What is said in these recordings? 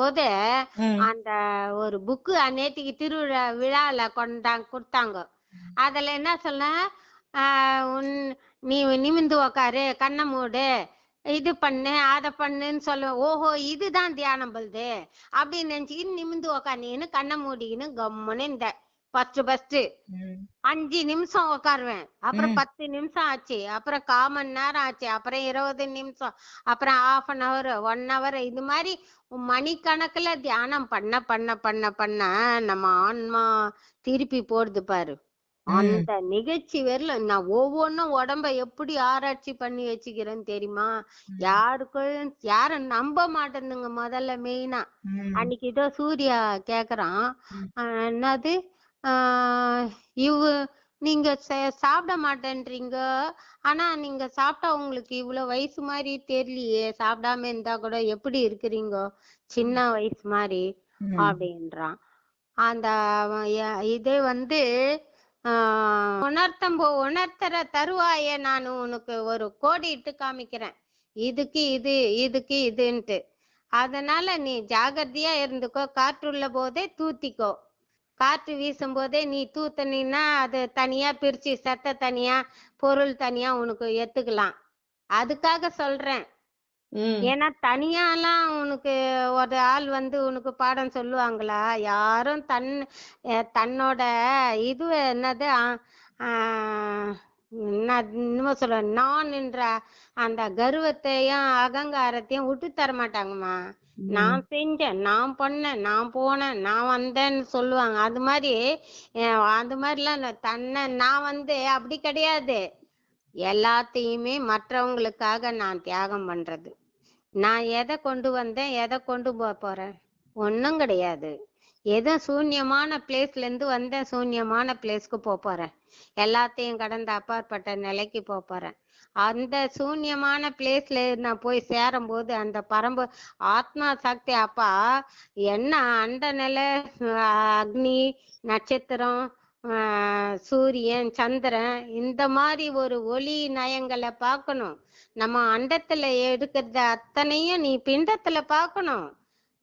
போது. அந்த ஒரு புக்கு நேத்திக்கு திருவிழா விழால கொண்டாங்க கொடுத்தாங்க. அதுல என்ன சொன்ன நீ நிமிந்து உக்காரு கண்ணை மூடு இது பண்ணு அதை பண்ணுன்னு சொல்லுவேன் ஓஹோ இதுதான் தியானம் பல்து அப்படின்னு நினைச்சுக்கிட்டு நிமிந்து உக்காந்துக்கின்னு கண்ணை மூடிக்கின்னு கம்முன்னு இந்த ஃபர்ஸ்ட் ஃபர்ஸ்ட். அஞ்சு நிமிஷம் உட்காருவேன் அப்புறம். பத்து நிமிஷம் ஆச்சு. அப்புறம் கால் மணி நேரம் ஆச்சு. அப்புறம் இருபது நிமிஷம். அப்புறம் half an hour one hour. இது மாதிரி மணிக்கணக்குல தியானம் பண்ண பண்ண பண்ண பண்ண நம்ம ஆன்மா திருப்பி போடுது பாரு. அந்த நிகழ்ச்சி வரல. நான் ஒவ்வொன்றும் உடம்ப எப்படி ஆராய்ச்சி பண்ணி வச்சுக்கிறேன்னு தெரியுமா? யாருக்கும் யாரும் நம்ப மாட்டேங்குங்க முதல்ல மெயினா. அன்னைக்கு ஏதோ சூர்யா கேக்குறான். என்னது? இவ் நீங்க சாப்பிட மாட்டேன்றீங்க. ஆனா நீங்க சாப்பிட்டா உங்களுக்கு இவ்வளவு வயசு மாதிரி தெரியலையே சாப்பிடாம இருந்தா கூட எப்படி இருக்கிறீங்க? சின்ன வயசு மாதிரி. அப்படின்றான். அந்த இதே வந்து ஆஹ் உணர்த்தம் போ உணர்த்துற தருவாய நான் உனக்கு ஒரு கோடி இட்டு காமிக்கிறேன். இதுக்கு இது இதுக்கு இதுன்ட்டு. அதனால நீ ஜாகிரதையா இருந்துக்கோ. காற்றுள்ள போதே தூத்திக்கோ. காற்று வீசும் போதே நீ தூத்துனீன்னா அது தனியா பிரிச்சு சத்த தனியா பொருள் தனியா உனக்கு எடுத்துக்கலாம் அதுக்காக சொல்றேன். ஏன்னா தனியாலாம் உனக்கு ஒரு ஆள் வந்து உனக்கு பாடம் சொல்லுவாங்களா? யாரும் தன் தன்னோட இது என்னது ஆ- ஆஹ் என்ன இன்னும் சொல்ல நான் என்ற அந்த கர்வத்தையும் அகங்காரத்தையும் விட்டு தர மாட்டாங்கம்மா. நான் செஞ்சேன் நான் பண்ணேன் நான் போனேன் நான் வந்தேன்னு சொல்லுவாங்க. அது மாதிரி அஹ் அது மாதிரிலாம். தன்னை நான் வந்து அப்படி கிடையாது. எல்லாத்தையுமே மற்றவங்களுக்காக நான் தியாகம் பண்றது. நான் எதை கொண்டு வந்தேன் எதை கொண்டு போக போறேன்? ஒண்ணும் கிடையாது. ஏதோ சூன்யமான பிளேஸ்ல இருந்து வந்தேன் சூன்யமான பிளேஸ்க்கு போறேன். எல்லாத்தையும் கடந்த அப்பாற்பட்ட நிலைக்கு போறேன். அந்த சூன்யமான பிளேஸ்ல நான் போய் சேரும் போது அந்த பரம்பு ஆத்மா சக்தி அப்பா என்ன அண்ட நிலை அக்னி நட்சத்திரம் சூரியன் சந்திரன் இந்த மாதிரி ஒரு ஒளி நயங்களை பார்க்கணும். நம்ம அண்டத்துல எடுக்கிறத அத்தனையும் நீ பிண்டத்துல பார்க்கணும்.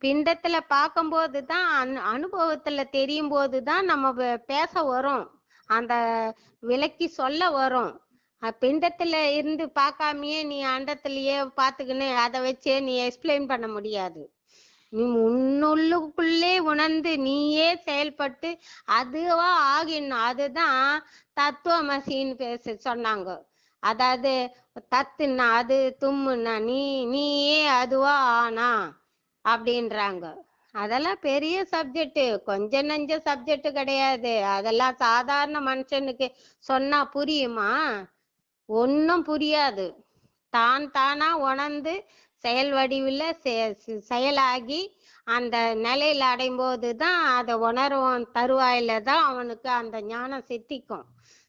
பிண்டத்துல பார்க்கும்போது தான் அனு அனுபவத்துல தெரியும் போது தான் நம்ம பே- பேச வரும். அந்த விளக்கி சொல்ல வரும். பிண்டத்துல இருந்து பார்க்காமயே நீ அண்டத்திலேயே பார்த்துக்கின்னு அதை வச்சே நீ எக்ஸ்பிளைன் பண்ண முடியாது. நீ உன்னுள்ளுக்குள்ளே உணர்ந்து நீயே செயல்பட்டு அதுவா ஆகிடணும். அதுதான் தத்துவமசின்னு பேச சொன்னாங்க. அதாவது தத்துன்னா அது தும்முன்னா நீ நீயே அதுவா ஆனா அப்படின்றாங்க. அதெல்லாம் பெரிய சப்ஜெக்ட் கொஞ்ச நஞ்ச சப்ஜெக்ட் கிடையாது. அதெல்லாம் சாதாரண மனுஷனுக்கு சொன்னா புரியுமா? ஒன்னும் புரியாது. தான் தானா உணர்ந்து செயல் வடிவில் செ- செயலாகி அந்த நிலையில அடையும்போது தான் அதை உணர்வன் தருவாயில தான் அவனுக்கு அந்த ஞானம் சித்திக்கும்.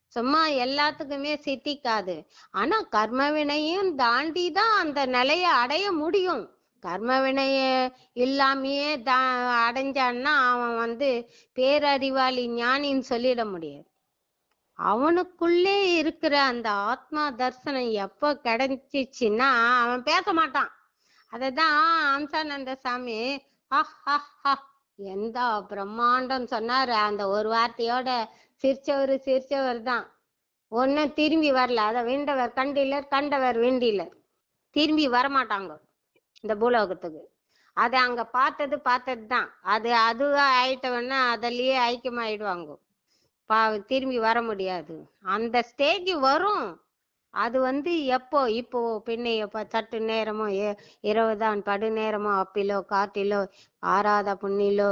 சும்மா எல்லாத்துக்குமே சித்திக்காது. ஆனா கர்மவினையும் தாண்டி தான் அந்த நிலையை அடைய முடியும். கர்ம வினைய இல்லாமையே தா அடைஞ்சான்னா அவன் வந்து பேரறிவாளி ஞானின்னு சொல்லிட முடியாது. அவனுக்குள்ளே இருக்கிற அந்த ஆத்மா தர்சனம் எப்ப கிடைச்சிச்சுன்னா அவன் பேச மாட்டான். அததான் அம்சானந்த சாமி அஹ் அஹ் அஹ் எந்த பிரம்மாண்டம் சொன்னாரு. அந்த ஒரு வார்த்தையோட சிரிச்சவர் சிரிச்சவர் தான். ஒன்னும் திரும்பி வரல. அதை விண்டவர் கண்டிலர் கண்டவர் விண்டிலர். திரும்பி வரமாட்டாங்க. இந்த பூலோகத்துக்கு. அது அங்க பார்த்தது பார்த்தது தான் அது அதுவா ஆயிட்டவன்னா அதுலயே ஐக்கியமாயிடுவாங்க. பா திரும்பி வர முடியாது. அந்த ஸ்டேஜ் வரும். அது வந்து எப்போ? இப்போ பின்ன எப்போ? சட்டு நேரமோ? இரவுதான் படு நேரமோ அப்பிலோ காட்டிலோ ஆறாத புண்ணிலோ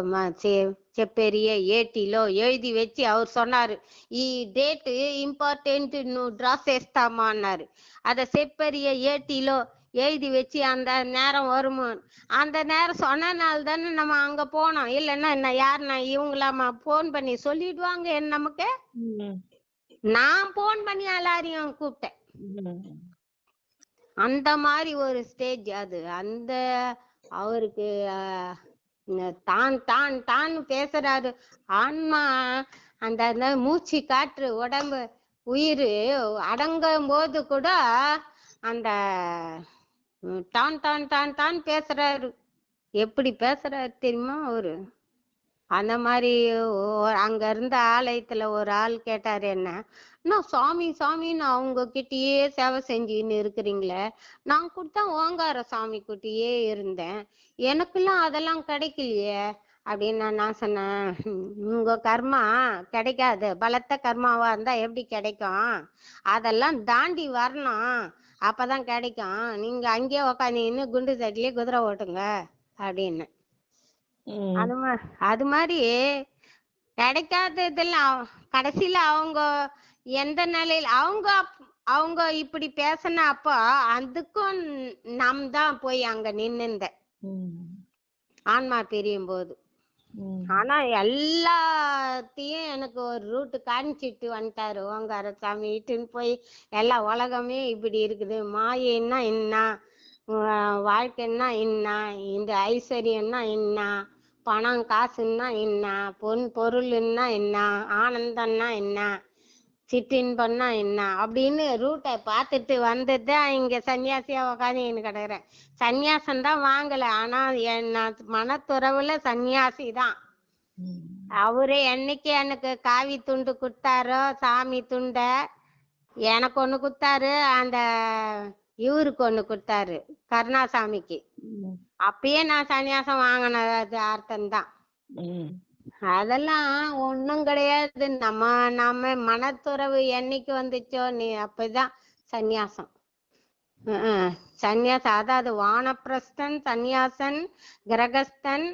செப்பெரிய ஏட்டிலோ எழுதி வச்சு அவர் சொன்னாரு. ஈ டேட்டு இம்பார்ட்டென்ட் ட்ரா சேஸ்தாமான்னாரு அதை செப்பெரிய ஏட்டிலோ எழுதி வச்சு அந்த நேரம் வருமோ? அந்த நேரம் சொன்னனால தானே நம்ம அங்க போனோம். இல்லைன்னா என்ன யாருன்னா இவங்களாமா போன் பண்ணி சொல்லிடுவாங்க என்ன நமக்கு. நான் போன் பண்ணி எல்லாரையும் கூப்பிட்டேன். அந்த மாதிரி ஒரு ஸ்டேஜ் அது. அந்த அவருக்கு தான் தான் தான் பேசுறாரு. ஆன்மா அந்த அந்த மூச்சு காற்று உடம்பு உயிர் அடங்கும் போது கூட அந்த தான் தான் தான் தான் பேசுறாரு. எப்படி பேசுறாரு தெரியுமா அவரு? அந்த மாதிரி அங்க இருந்த ஆலயத்துல ஒரு ஆள் கேட்டாரு என்ன? நான் சாமி சாமின்னு அவங்க கிட்டயே சேவை செஞ்சுன்னு இருக்கிறீங்களே. நான் கொடுத்தா ஓங்கார சாமி கிட்டயே இருந்தேன். எனக்கெல்லாம் அதெல்லாம் கிடைக்கலையே. அப்படின்னு நான் சொன்னேன். "ஹம், உங்க கர்மா கிடைக்காது. பலத்த கர்மாவா இருந்தா எப்படி கிடைக்கும்? அதெல்லாம் தாண்டி வரணும். அப்பதான் கிடைக்கும். நீங்க அங்கேயே உக்காந்தீங்கன்னு குண்டு சட்டிலே குதிரை ஓட்டுங்க அப்படின்னு. அது அது மாதிரி கிடைக்காததெல்லாம் கடைசியில அவங்க எந்த நிலையில அவங்க அவங்க இப்படி பேசின அப்போ அதுக்கும் நம் தான் போய் அங்க நின்னுந்த. ஆன்மா பிரியும் போது. ஆனா எல்லாத்தையும் எனக்கு ஒரு ரூட் காமிச்சிட்டு வந்துட்டாரு. ஓங்கார சாமி இட்டுன்னு போய் எல்லா உலகமே இப்படி இருக்குது. மாயன்னா என்ன வாழ்க்கைன்னா என்ன இந்த ஐஸ்வர்யம்னா என்ன பணம் காசுன்னா என்ன பொன் பொருள்னா என்ன ஆனந்தம்னா என்ன? சிற்றின்பம்னா என்ன அப்படின்னு ரூட்டை பார்த்துட்டு வந்துட்டு இங்க சன்னியாசியா உக்காந்து கிடக்குறேன் சன்னியாசம் தான் வாங்கல ஆனா என் நான் மனத்துறவுல சன்னியாசி தான். அவரு என்னைக்கு எனக்கு காவி துண்டு கொடுத்தாரோ சாமி துண்ட எனக்கு ஒண்ணு கொடுத்தாரு அந்த இவருக்கு ஒண்ணு கொடுத்தாரு கருணாசாமிக்கு. அப்பயே நான் சன்னியாசம் வாங்கினது அர்த்தம்தான் ம். அதெல்லாம் ஒன்றும் கிடையாது. நம்ம நம்ம மனத்துறவு என்னைக்கு வந்துச்சோ நீ அப்பதான் சந்நியாசம். சந்நியாசம் அதாவது வானப்பிரஸ்தன் சந்நியாசன் கிரகஸ்தன்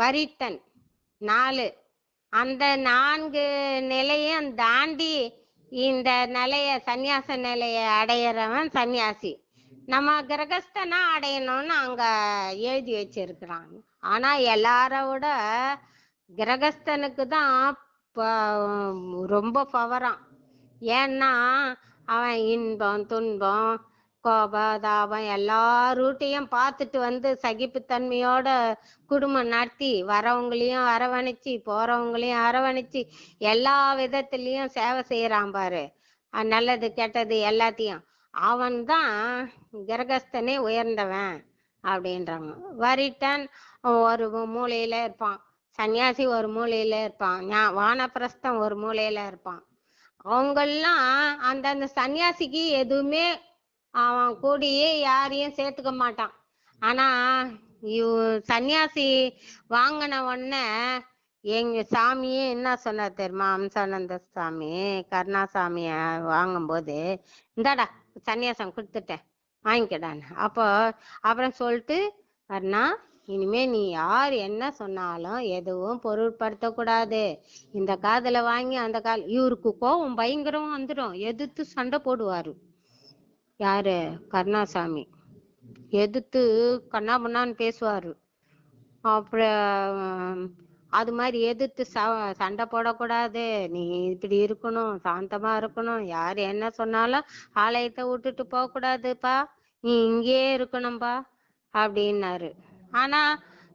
வரித்தன். நாலு. அந்த நான்கு நிலையும் தாண்டி இந்த நிலைய சந்நியாச நிலைய அடையிறவன் சந்நியாசி. நம்ம கிரகஸ்தனா அடையணும்னு அங்க எழுதி வச்சிருக்கிறாங்க. ஆனா எல்லார விட கிரகஸ்தனுக்கு தான் ப- ரொம்ப பவராம் ஏன்னா அவன் இன்பம் துன்பம் கோபதாபம் எல்லா ரூட்டையும் பார்த்துட்டு வந்து சகிப்புத்தன்மையோட குடும்பம் நடத்தி வரவங்களையும் அரவணைச்சு போறவங்களையும் அரவணைச்சு எல்லா விதத்துலயும் சேவை செய்யறான் பாரு. நல்லது கெட்டது எல்லாத்தையும். அவன் தான் கிரகஸ்தனே உயர்ந்தவன். அப்படின்றாங்க. வரிட்டன் ஒரு மூலையில இருப்பான். சன்னியாசி ஒரு மூலையில இருப்பான். ஞா- வானப்பிரஸ்தன் ஒரு மூலையில இருப்பான். அவங்கெல்லாம் அந்தந்த சன்னியாசிக்கு எதுவுமே அவன் கூடியே யாரையும் சேர்த்துக்க மாட்டான். ஆனா இவ் சன்னியாசி வாங்கின உடனே எங்க சாமியே என்ன சொன்னார் தெரியுமா? அம்சானந்த சாமி கருணாசாமிய வாங்கும்போது இந்தாடா சன்னியாசம் கொடுத்துட்டேன். வாங்கிக்கடான்னு. அப்போ அப்புறம் சொல்லிட்டு அண்ணா இனிமே நீ யார் என்ன சொன்னாலும் எதுவும் பொருட்படுத்தக்கூடாது. இந்த காதில் வாங்கி அந்த கால் இவருக்கு கோவம் பயங்கரம் வந்துடும். எதிர்த்து சண்டை போடுவார். யாரு? கருணாசாமி. எதிர்த்து கண்ணாபண்ணான்னு பேசுவார். அப்புறம் அது மாதிரி எதிர்த்து ச- சண்டை போடக்கூடாது. நீ இப்படி இருக்கணும் சாந்தமாக இருக்கணும். யார் என்ன சொன்னாலும் ஆலயத்தை விட்டுட்டு போகக்கூடாதுப்பா. நீ இங்கேயே இருக்கணும்பா அப்படின்னாரு. ஆனா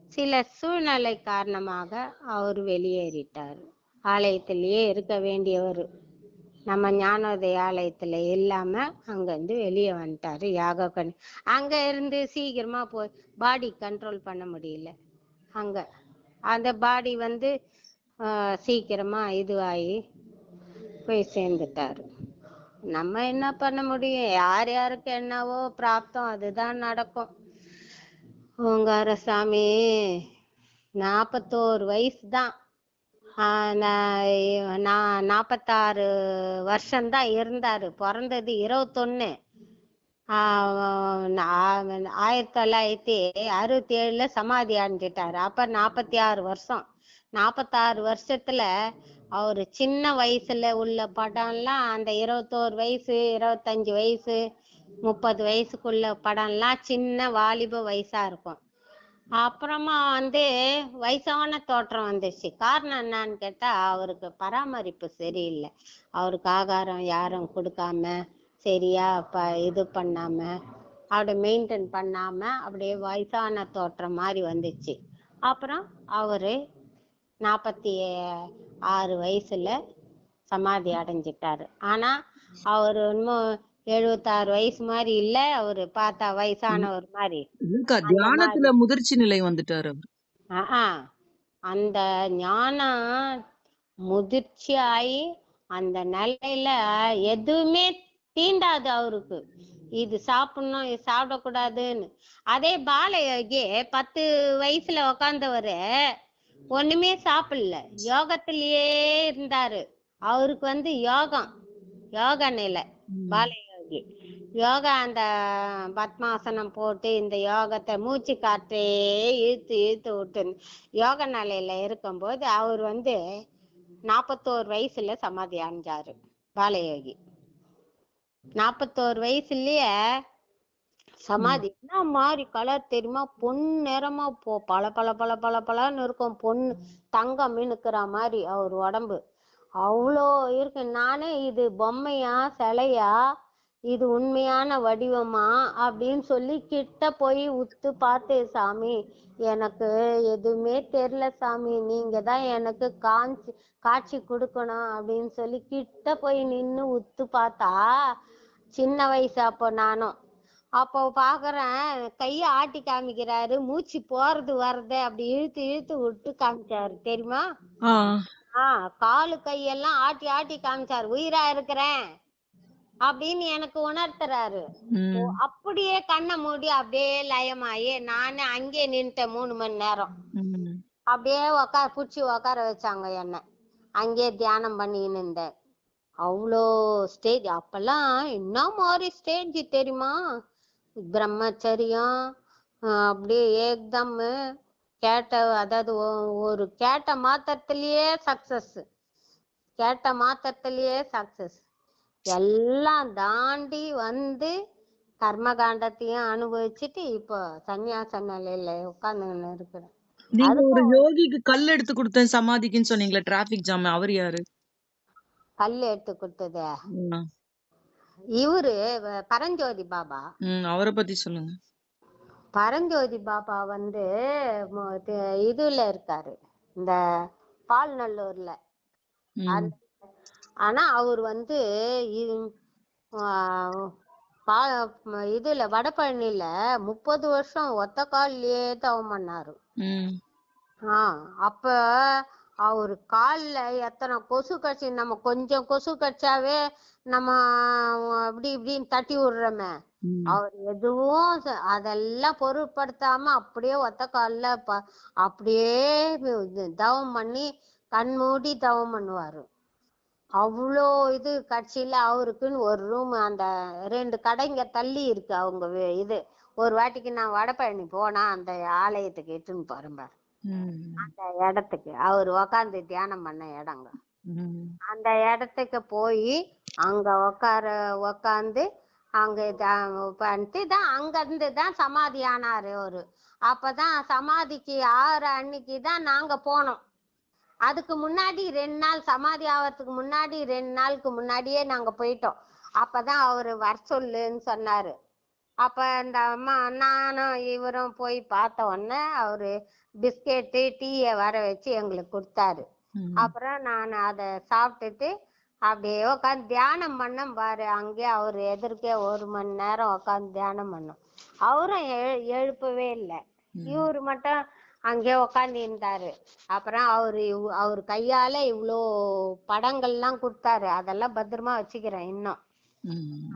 சில சூழ்நிலை காரணமாக அவர் வெளியேறிட்டார். ஆலயத்திலேயே இருக்க வேண்டியவர். நம்ம ஞானோதய ஆலயத்துல இல்லாம அங்கேருந்து வெளியே வந்துட்டாரு யாக கண் அங்க இருந்து சீக்கிரமா போய் பாடி கண்ட்ரோல் பண்ண முடியல. அங்க அந்த பாடி வந்து சீக்கிரமா இதுவாகி போய் சேர்ந்துட்டாரு. நம்ம என்ன பண்ண முடியும்? யார் யாருக்கு என்னவோ பிராப்தம் அதுதான் நடக்கும். ஓங்கார சாமி நாற்பத்தோரு வயசு தான் நான் நாற்பத்தாறு வருஷம்தான் இருந்தாரு. பிறந்தது இருபத்தொன்னு. ஆயிரத்தி தொள்ளாயிரத்தி அறுபத்தி ஏழில் சமாதி அடைஞ்சிட்டாரு. அப்போ நாற்பத்தி ஆறு வருஷம். நாற்பத்தாறு வருஷத்துல அவரு சின்ன வயசுல உள்ள படம்லாம் அந்த இருபத்தோரு வயசு இருபத்தஞ்சு வயசு முப்பது வயசுக்குள்ள படம்லாம் சின்ன வாலிப வயசா இருக்கும். அப்புறமா வந்து வயசான தோற்றம் வந்துச்சு. காரணம் என்னன்னு கேட்டா அவருக்கு பராமரிப்பு சரியில்லை. அவருக்கு ஆகாரம் யாரும் கொடுக்காம சரியா ப இது பண்ணாம அப்படி மெயின்டைன் பண்ணாம அப்படியே வயசான தோற்றம் மாதிரி வந்துச்சு. அப்புறம் அவரு நாற்பத்தி ஆறு வயசுல சமாதி அடைஞ்சிட்டாரு. ஆனா அவர் இன்னும் எழுபத்தாறு வயசு மாதிரி இல்ல. அவரு பார்த்தா வயசானவர் மாதிரி. தியானத்துல முதிர்ச்சி நிலை வந்துட்டாரு அந்த ஞானம் முதிர்ச்சி ஆகி அந்த நிலையில எதுவுமே தீண்டாது அவருக்கு. இது சாப்பிடணும் இது சாப்பிடக்கூடாதுன்னு. அதே பாலயோகி பத்து வயசுல உக்காந்தவரு ஒண்ணுமே சாப்பிடல. யோகத்திலேயே இருந்தாரு. அவருக்கு வந்து யோகம். யோக நிலை. பாலயோகி. யோகா அந்த பத்மாசனம் போட்டு இந்த யோகத்தை மூச்சு காற்றே இழுத்து இழுத்து விட்டு யோக நிலையில இருக்கும்போது அவர் வந்து நாப்பத்தோரு வயசுல சமாதி அடைஞ்சாரு. பாலயோகி. நாப்பத்தோரு வயசுலயே சமாதி. என்ன மாதிரி கலர் தெரியுமா? பொன் நிறமா போ பல பல பல பல பலன்னு இருக்கும். பொண்ணு தங்கம் மினுக்கிற மாதிரி அவர் உடம்பு. அவ்வளோ இருக்கு. நானே இது பொம்மையா சிலையா இது உண்மையான வடிவமா அப்படின்னு சொல்லி கிட்ட போய் உத்து பார்த்தேன் சாமி. எனக்கு எதுவுமே தெரியல சாமி. நீங்க தான் எனக்கு காஞ்சி காட்சி கொடுக்கணும் அப்படின்னு சொல்லி கிட்ட போய் நின்னு உத்து பார்த்தா சின்ன வயசு அப்போ நானும். அப்போ பாக்குறேன் கைய ஆட்டி காமிக்கிறாரு மூச்சு போறது வர்றது அப்படி இழுத்து இழுத்து விட்டு காமிச்சாரு தெரியுமா? ஆஹ் காலு கையெல்லாம் ஆட்டி ஆட்டி காமிச்சாரு உயிரா இருக்கிறேன் அப்படின்னு எனக்கு உணர்த்துறாரு. அப்படியே கண்ணை மூடி அப்படியே லயமாயி நானே அங்கேயே நின்னுட்டேன் மூணு மணி நேரம். அப்படியே உக்கார புடிச்சு உக்கார வச்சாங்க என்ன. அங்கேயே தியானம் பண்ணின்னு இருந்தேன் அவ்வளோ ஸ்டேஜ் அப்பெல்லாம் என்ன மாதிரி ஸ்டேஜ் தெரியுமா? பிரம்மச்சரியம் அப்படியே ஏக்தம் கேட்ட அதாவது ஒரு கேட்ட மாத்திரத்திலேயே சக்சஸ் கேட்ட மாத்திரத்திலேயே சக்சஸ் எல்லாம் தாண்டி வந்து கர்மகாண்டத்தையும் அனுபவிச்சுட்டு இப்போ சன்னியாச நிலையில உட்கார்ந்துன்னு இருக்கிறேன். நீங்க ஒரு யோகிக்கு கல் எடுத்து கொடுத்தேன் சமாதிக்குன்னு சொன்னீங்களே டிராபிக் ஜாம் அவர் யாரு? கல் எடுத்து கொடுத்தது. இவரு பரஞ்சோதி பாபா. அவரை பத்தி சொல்லுங்க. பரஞ்சோதி பாபா வந்து இதுல இருக்காரு. இந்த பால்நல்லூர்ல. ஆனா அவர் வந்து இதுல வடபழனில முப்பது வருஷம் ஒத்த கால்லயே தவம் பண்ணாரு. ஆஹ் அப்ப அவரு கால்ல எத்தனை கொசு கடிச்சு நம்ம கொஞ்சம் கொசு கடிச்சாவே நம்ம அப்படி இப்படின்னு தட்டி விடுறோமே. அவர் எதுவும் அதெல்லாம் பொருட்படுத்தாம அப்படியே ஒத்த கால்ல ப அப்படியே தவம் பண்ணி கண் மூடி தவம் பண்ணுவாரு. அவ்வளோ இது கட்சியில அவருக்குன்னு ஒரு ரூம் அந்த ரெண்டு கடைங்க தள்ளி இருக்கு அவங்க இது. ஒரு வாட்டிக்கு நான் வடபழனி போனா அந்த ஆலயத்துக்கு இட்டுன்னு போறேன் பாரு. ம். அந்த இடத்துக்கு அவர் உக்காந்து தியானம் பண்ண இடங்க ம். அந்த இடத்துக்கு போய் அங்க உக்கார உக்காந்து அங்க த- பண்ணிட்டு தான் அங்க இருந்து தான் சமாதி ஆனாரு அவரு. அப்பதான் சமாதிக்கு ஆற அன்னைக்கு தான் நாங்க போனோம். அதுக்கு முன்னாடி ரெண்டு நாள் சமாதி ஆவறதுக்கு முன்னாடி ரெண்டு நாளுக்கு முன்னாடியே நாங்க போயிட்டோம். அப்பதான் அவரு வர சொல்லுன்னு சொன்னாரு. அப்ப இந்த அம்மா நானும் இவரும் போய் பார்த்த உடனே அவரு பிஸ்கெட்டு டீயை வர வச்சு எங்களுக்கு கொடுத்தாரு. அப்புறம் நான் அதை சாப்பிட்டுட்டு அப்படியே உட்காந்து தியானம் பண்ணேன் பாரு. அங்கேயே அவர் எதிர்க்கே ஒரு மணி நேரம் உட்காந்து தியானம் பண்ணோம். அவரும் எழு எழுப்பவே இல்லை. இவரு மட்டும் அங்கேயே உட்காந்து இருந்தாரு. அப்புறம் அவரு அவர் கையால இவ்வளோ படங்கள்லாம் கொடுத்தாரு. அதெல்லாம் பத்திரமா வச்சுக்கிறேன் இன்னும்.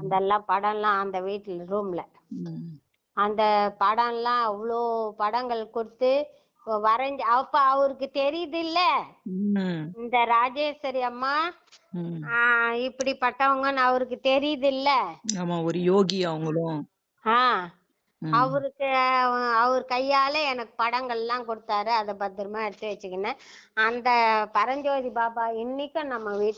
அதெல்லாம் படம்லாம் அந்த வீட்டுல ரூம்ல. அந்த படம்லாம் அவ்வளோ படங்கள் கொடுத்து வரைஞ்சு அப்ப அவருக்கு தெரியுது இல்ல. இந்த ராஜேஸ்வரி அம்மா இப்படிப்பட்டவங்கன்னு அவருக்கு தெரியுது இல்ல ஆமா ஒரு யோகி அவங்களும். ஆஹ். அவருக்கு அவர் கையால எனக்கு படங்கள்லாம் கொடுத்தாரு. அதை பத்திரமா எடுத்து வச்சுக்கினேன். அந்த பரஞ்சோதி பாபா இன்னைக்கும் நம்ம வீட்டு